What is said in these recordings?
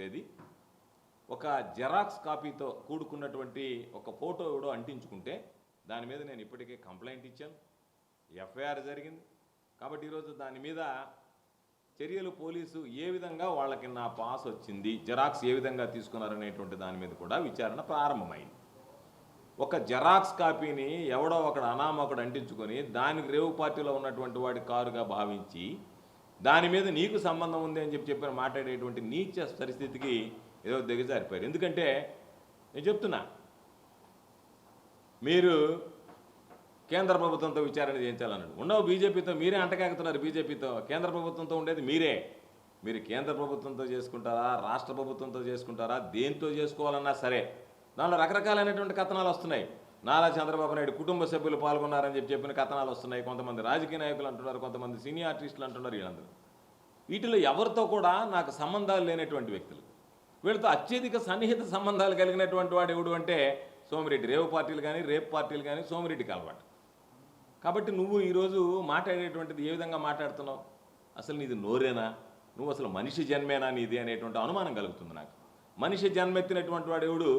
ఏది ఒక జెరాక్స్ కాపీతో కూడుకున్నటువంటి ఒక ఫోటో ఎవడో అంటించుకుంటే దాని మీద నేను ఇప్పటికే కంప్లైంట్ ఇచ్చాను. ఎఫ్ఐఆర్ జరిగింది. కాబట్టి ఈరోజు దాని మీద చర్యలు పోలీసు ఏ విధంగా వాళ్ళకి నా పాస్ వచ్చింది జెరాక్స్ ఏ విధంగా తీసుకున్నారనేటువంటి దాని మీద కూడా విచారణ ప్రారంభమైంది. ఒక జెరాక్స్ కాపీని ఎవడో ఒకడు అనామకుడు అంటించుకొని దానికి రేవు పార్టీలో ఉన్నటువంటి వాడి కారుగా భావించి దాని మీద నీకు సంబంధం ఉంది అని చెప్పి చెప్పిన మాట్లాడేటువంటి నీచ పరిస్థితికి ఏదో దిగజారిపోయారు. ఎందుకంటే నేను చెప్తున్నా మీరు కేంద్ర ప్రభుత్వంతో విచారణ చేయించాలన్నాడు. ఉండవు బీజేపీతో మీరే అంటకాగుతున్నారు బీజేపీతో. కేంద్ర ప్రభుత్వంతో ఉండేది మీరే. మీరు కేంద్ర ప్రభుత్వంతో చేసుకుంటారా రాష్ట్ర ప్రభుత్వంతో చేసుకుంటారా దేంతో చేసుకోవాలన్నా సరే. దానిలో రకరకాలైనటువంటి కథనాలు వస్తున్నాయి. నారా చంద్రబాబు నాయుడు కుటుంబ సభ్యులు పాల్గొన్నారని చెప్పి చెప్పిన కథనాలు వస్తున్నాయి. కొంతమంది రాజకీయ నాయకులు అంటున్నారు కొంతమంది సినీ ఆర్టిస్టులు అంటున్నారు వీళ్ళందరూ. వీటిలో ఎవరితో కూడా నాకు సంబంధాలు లేనటువంటి వ్యక్తులు. వీళ్ళతో అత్యధిక సన్నిహిత సంబంధాలు కలిగినటువంటి వాడు ఎవడు అంటే సోమిరెడ్డి. రేవు పార్టీలు కానీ రేపు పార్టీలు కానీ సోమిరెడ్డికి అలవాటు కాబట్టి నువ్వు ఈరోజు మాట్లాడేటువంటిది ఏ విధంగా మాట్లాడుతున్నావు? అసలు నీది నోరేనా? నువ్వు అసలు మనిషి జన్మేనా నీది అనేటువంటి అనుమానం కలుగుతుంది నాకు. మనిషి జన్మెత్తినటువంటి వాడు ఎవడు?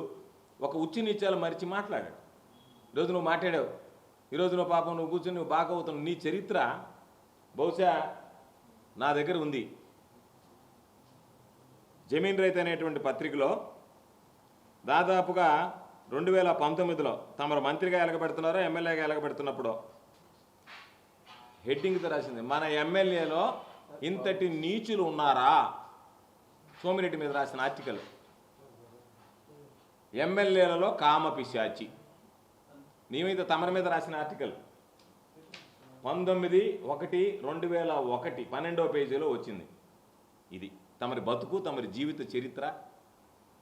ఒక ఉచ్చి నీచాలు మరిచి మాట్లాడాడు. ఈరోజు నువ్వు మాట్లాడావు. ఈరోజు నువ్వు పాపం నువ్వు కూర్చొని నువ్వు బాగా అవుతున్నావు. నీ చరిత్ర బహుశా నా దగ్గర ఉంది. జమీన్ రైతు అనేటువంటి పత్రికలో దాదాపుగా రెండు వేల పంతొమ్మిదిలో తమరు మంత్రిగా ఎలగబెడుతున్నారో ఎమ్మెల్యేగా ఎలగబెడుతున్నప్పుడు హెడ్డింగ్తో రాసింది. మన ఎమ్మెల్యేలో ఇంతటి నీచులు ఉన్నారా? సోమిరెడ్డి మీద రాసిన ఆర్టికల్. ఎమ్మెల్యేలలో కామ పిశాచి నీ మీద తమరి మీద రాసిన ఆర్టికల్. పంతొమ్మిది ఒకటి రెండు వేల ఒకటి పన్నెండవ పేజీలో వచ్చింది. ఇది తమరి బతుకు తమరి జీవిత చరిత్ర.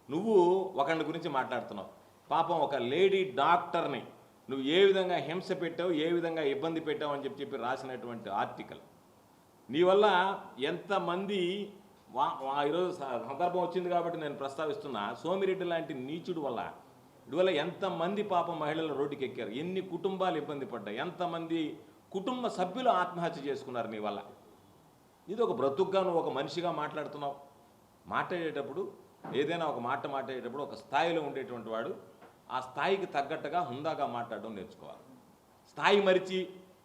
నువ్వు ఒకళ్ళ గురించి మాట్లాడుతున్నావు. పాపం ఒక లేడీ డాక్టర్ని నువ్వు ఏ విధంగా హింస పెట్టావు ఏ విధంగా ఇబ్బంది పెట్టావు అని చెప్పి చెప్పి రాసినటువంటి ఆర్టికల్. నీ వల్ల ఎంతమంది వా ఈరోజు స- సందర్భం వచ్చింది కాబట్టి నేను ప్రస్తావిస్తున్నా. సోమిరెడ్డి లాంటి నీచుడు వల్ల ఇటువల్ల ఎంతమంది పాప మహిళలు రోడ్డుకి ఎక్కారు ఎన్ని కుటుంబాలు ఇబ్బంది పడ్డాయి? ఎంతమంది కుటుంబ సభ్యులు ఆత్మహత్య చేసుకున్నారు నీ వల్ల? ఇది ఒక బ్రతుకుగా నువ్వు ఒక మనిషిగా మాట్లాడుతున్నావు. మాట్లాడేటప్పుడు ఏదైనా ఒక మాట మాట్లాడేటప్పుడు ఒక స్థాయిలో ఉండేటువంటి వాడు ఆ స్థాయికి తగ్గట్టుగా హుందాగా మాట్లాడడం నేర్చుకోవాలి. స్థాయి మరిచి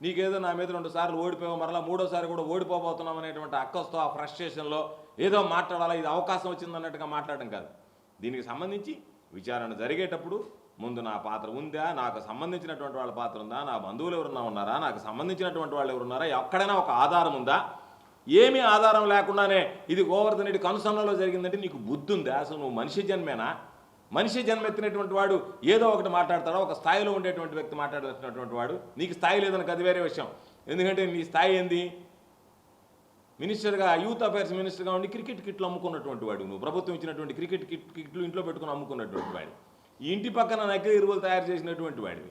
నీకేదో నా మీద రెండు సార్లు ఓడిపోయావు మరలా మూడోసారి కూడా ఓడిపోబోతున్నాం అనేటువంటి అక్కస్తో ఆ ఫ్రస్ట్రేషన్లో ఏదో మాట్లాడాలా ఇది అవకాశం వచ్చిందన్నట్టుగా మాట్లాడడం కాదు. దీనికి సంబంధించి విచారణ జరిగేటప్పుడు ముందు నా పాత్ర ఉందా? నాకు సంబంధించినటువంటి వాళ్ళ పాత్ర ఉందా? నా బంధువులు ఎవరున్నా ఉన్నారా? నాకు సంబంధించినటువంటి వాళ్ళు ఎవరున్నారా? ఎక్కడైనా ఒక ఆధారం ఉందా? ఏమీ ఆధారం లేకుండానే ఇది గోవర్ధన్ రెడ్డి కనుసన్నలో జరిగిందంటే నీకు బుద్ధి ఉందా అసలు నువ్వు మనిషి జన్మేనా? మనిషి జన్మ ఎత్తినటువంటి వాడు ఏదో ఒకటి మాట్లాడతాడో? ఒక స్థాయిలో ఉండేటువంటి వ్యక్తి మాట్లాడుతున్నటువంటి వాడు? నీకు స్థాయి లేదని అది వేరే విషయం. ఎందుకంటే నీ స్థాయి ఏంది? మినిస్టర్గా యూత్ అఫైర్స్ మినిస్టర్గా ఉండి క్రికెట్ కిట్లు అమ్ముకున్నటువంటి వాడు నువ్వు. ప్రభుత్వం ఇచ్చినటువంటి క్రికెట్ కిట్ కిట్లు ఇంట్లో పెట్టుకుని అమ్ముకున్నటువంటి వాడు. ఇంటి పక్కన నకిలీ ఎరువులు తయారు చేసినటువంటి వాడివి.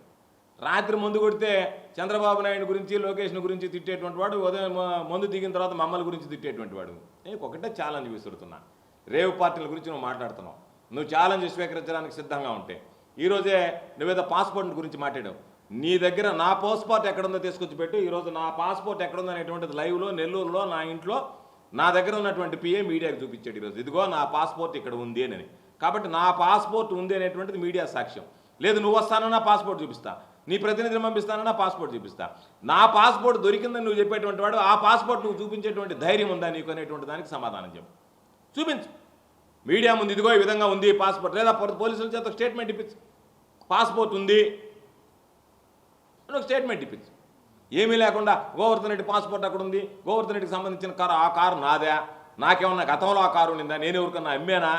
రాత్రి మందు కొడితే చంద్రబాబు నాయుడు గురించి లోకేష్ను గురించి తిట్టేటువంటి వాడు ఉదయం మందు దిగిన తర్వాత మమ్మల్ని గురించి తిట్టేటువంటి వాడు. నేను ఒకటే ఛాలెంజ్ విసురుతున్నా. రేవ్ పార్టీల గురించి నువ్వు మాట్లాడుతున్నావు. నువ్వు ఛాలెంజ్ స్వీకరించడానికి సిద్ధంగా ఉంటే. ఈరోజే నువ్వేదో పాస్పోర్ట్ గురించి మాట్లాడావు. నీ దగ్గర నా పాస్పోర్ట్ ఎక్కడుందో తీసుకొచ్చి పెట్టు. ఈరోజు నా పాస్పోర్ట్ ఎక్కడుందో అనేటువంటిది లైవ్లో నెల్లూరులో నా ఇంట్లో నా దగ్గర ఉన్నటువంటి పిఏ మీడియాకి చూపించాడు ఈరోజు. ఇదిగో నా పాస్పోర్ట్ ఇక్కడ ఉంది అని. కాబట్టి నా పాస్పోర్ట్ ఉంది అనేటువంటిది మీడియా సాక్ష్యం. లేదు నువ్వు వస్తానన్నా పాస్పోర్ట్ చూపిస్తా. నీ ప్రతినిధిని పంపిస్తానన్నా పాస్పోర్ట్ చూపిస్తా. నా పాస్పోర్ట్ దొరికిందని నువ్వు చెప్పేటువంటి వాడు ఆ పాస్పోర్ట్ నువ్వు చూపించేటువంటి ధైర్యం ఉందా నీకు అనేటువంటి దానికి సమాధానం చెప్పు. చూపించు. మీడియా ముందు ఇదిగో ఈ విధంగా ఉంది పాస్పోర్ట్ లేదా పోలీసుల చేత స్టేట్మెంట్ ఇప్పించు. పాస్పోర్ట్ ఉంది. అని ఒక స్టేట్మెంట్ ఇప్పించు ఏమీ లేకుండా గోవర్ధన్ రెడ్డి పాస్పోర్ట్ అక్కడ ఉంది. గోవర్ధన్ రెడ్డికి సంబంధించిన కారు ఆ కారు నాదే. నాకేమన్నా గతంలో ఆ కారు ఉండిందా? నేను ఎవరికన్నా అమ్మేనా?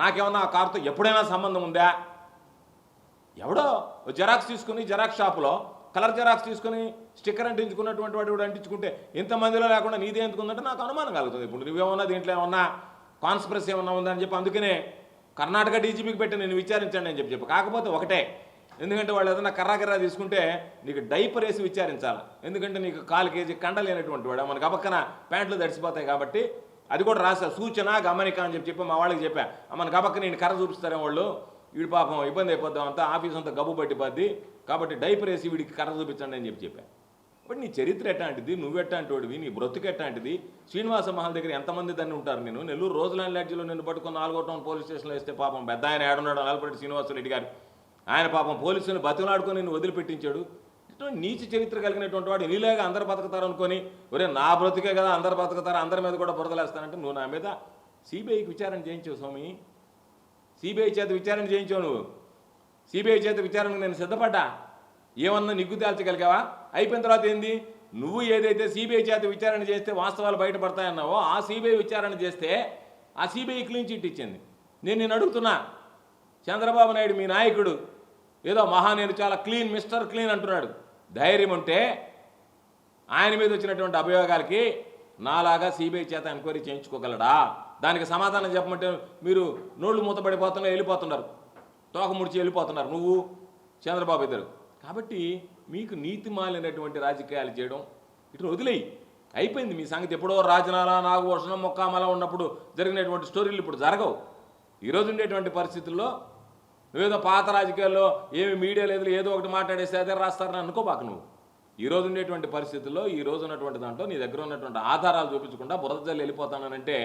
నాకేమన్నా ఆ కారుతో ఎప్పుడైనా సంబంధం ఉందా? ఎవడో జెరాక్స్ తీసుకుని జెరాక్స్ షాపులో కలర్ జెరాక్స్ తీసుకుని స్టిక్కర్ అంటించుకున్నటువంటి వాడు కూడా అంటించుకుంటే ఇంతమందిలో లేకుండా నీదే ఎందుకు ఉందంటే నాకు అనుమానం కలుగుతుంది. ఇప్పుడు నువ్వేమన్నా దీంట్లో ఏమన్నా కాన్స్ప్రెస్ ఏమన్నా ఉందని చెప్పి అందుకనే కర్ణాటక డీజీపీకి పెట్టి నేను విచారించండి అని చెప్పి చెప్పి. కాకపోతే ఒకటే ఎందుకంటే వాళ్ళు ఏదైనా కర్రా కర్రా తీసుకుంటే నీకు డైపర్ వేసి విచారించాలి. ఎందుకంటే నీకు కాలు కేజీ కండ లేనటువంటి వాడు. మనకు అపక్కన ప్యాంట్లు తడిసిపోతాయి కాబట్టి అది కూడా రాసా. సూచన గమనిక అని చెప్పి చెప్పి మా వాళ్ళకి చెప్పా. మనకు అపక్క నేను కర్ర చూపిస్తారే వాళ్ళు. వీడి పాపం ఇబ్బంది అయిపోద్దాం అంతా ఆఫీస్ అంతా గబ్బు పట్టిపోద్ది. కాబట్టి డైపర్ వేసి వీడికి కర్ర చూపించండి అని చెప్పి చెప్పా. బట్ నీ చరిత్ర ఎట్లాంటిది? నువ్వు ఎట్లాంటివాడివి? నీ బ్రతుకు ఎట్లాంటిది? శ్రీనివాస మహల్ దగ్గర ఎంతమంది దాన్ని ఉంటారు నేను? నెల్లూరు రోజులైన లాడ్జీలో నిన్ను పట్టుకుని నాలుగో టౌన్ పోలీస్ స్టేషన్లో వేస్తే పాపం పెద్ద ఆయన ఏడున్నాడు ఆలపరెడ్డి శ్రీనివాసరెడ్డి గారు. ఆయన పాపం పోలీసుని బతిలాడుకొని నేను వదిలిపెట్టించాడు. ఇటువంటి నీచ చరిత్ర కలిగినటువంటి వాడు నీలాగా అందరు బతుకుతారు అనుకొని ఒరే నా బ్రతికే కదా అందరు బతుకుతారు అందరి మీద కూడా బురదలేస్తానంటే నువ్వు నా మీద సిబిఐకి విచారణ చేయించావు స్వామి. సిబిఐ చేత విచారణ చేయించావు నువ్వు. సిబిఐ చేత విచారణకు నేను సిద్ధపడ్డా. ఏమన్నా నిగ్గు తేల్చగలిగావా? అయిపోయిన తర్వాత ఏంది? నువ్వు ఏదైతే సిబిఐ చేత విచారణ చేస్తే వాస్తవాలు బయటపడతాయన్నావో ఆ సిబిఐ విచారణ చేస్తే ఆ సిబిఐ క్లీన్ చిట్ ఇచ్చింది. నేను నేను అడుగుతున్నా. చంద్రబాబు నాయుడు మీ నాయకుడు. ఏదో మహా నేను చాలా క్లీన్ మిస్టర్ క్లీన్ అంటున్నాడు. ధైర్యం ఉంటే ఆయన మీద వచ్చినటువంటి అభియోగాలకి నాలాగా సిబిఐ చేత ఎంక్వైరీ చేయించుకోగలడా? దానికి సమాధానం చెప్పమంటే మీరు నోళ్ళు మూతపడిపోతున్నా వెళ్ళిపోతున్నారు. తోక ముడిచి వెళ్ళిపోతున్నారు నువ్వు చంద్రబాబు ఇద్దరు. కాబట్టి మీకు నీతి మాలినటువంటి రాజకీయాలు చేయడం ఇటు వదిలేయి. అయిపోయింది మీ సంగతి. ఎప్పుడో రాజనాల నాగభూషణం మొక్కామల ఉన్నప్పుడు జరిగినటువంటి స్టోరీలు ఇప్పుడు జరగవు. ఈరోజు ఉండేటువంటి పరిస్థితుల్లో నువ్వేదో పాత రాజకీయాల్లో ఏమి మీడియా లేదు ఏదో ఒకటి మాట్లాడేస్తే అదే రాస్తారని అనుకోబాక నువ్వు. ఈ రోజు ఉండేటువంటి పరిస్థితుల్లో ఈ రోజు ఉన్నటువంటి దాంట్లో నీ దగ్గర ఉన్నటువంటి ఆధారాలు చూపించకుండా బురద జల్లి వెళ్ళిపోతానంటే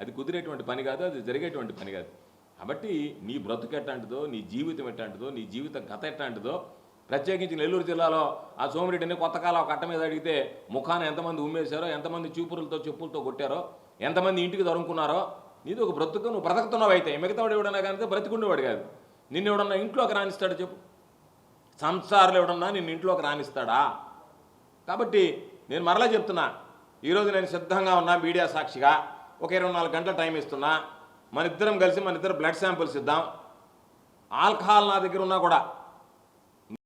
అది కుదిరేటువంటి పని కాదు అది జరిగేటువంటి పని కాదు. కాబట్టి నీ బ్రతుకు ఎట్లాంటిదో నీ జీవితం ఎట్లాంటిదో నీ జీవిత గత ఎట్లాంటిదో ప్రత్యేకించి నెల్లూరు జిల్లాలో ఆ సోమిరెడ్డిని కొత్త కాలం కట్ట మీద అడిగితే ముఖాన ఎంతమంది ఉమ్మేశారో ఎంతమంది చూపురులతో చెప్పులతో కొట్టారో ఎంతమంది ఇంటికి దొరుకున్నారో నీది ఒక బ్రతుకు నువ్వు బ్రతుకుతున్నావు అయితే. మిగతా వాడు ఎవడన్నా కానీ బ్రతికుండేవాడు కాదు. నిన్ను ఎవడన్నా ఇంట్లోకి రాణిస్తాడు చెప్పు. సంసారాలు ఎవడన్నా నిన్ను ఇంట్లోకి రాణిస్తాడా కాబట్టి నేను మరలా చెప్తున్నా ఈరోజు నేను సిద్ధంగా ఉన్నా మీడియా సాక్షిగా. ఒక ఇరవై నాలుగు గంటల టైం ఇస్తున్నా. మన ఇద్దరం కలిసి మన ఇద్దరు బ్లడ్ శాంపిల్స్ ఇద్దాం. ఆల్కహాల్ నా దగ్గర ఉన్నా కూడా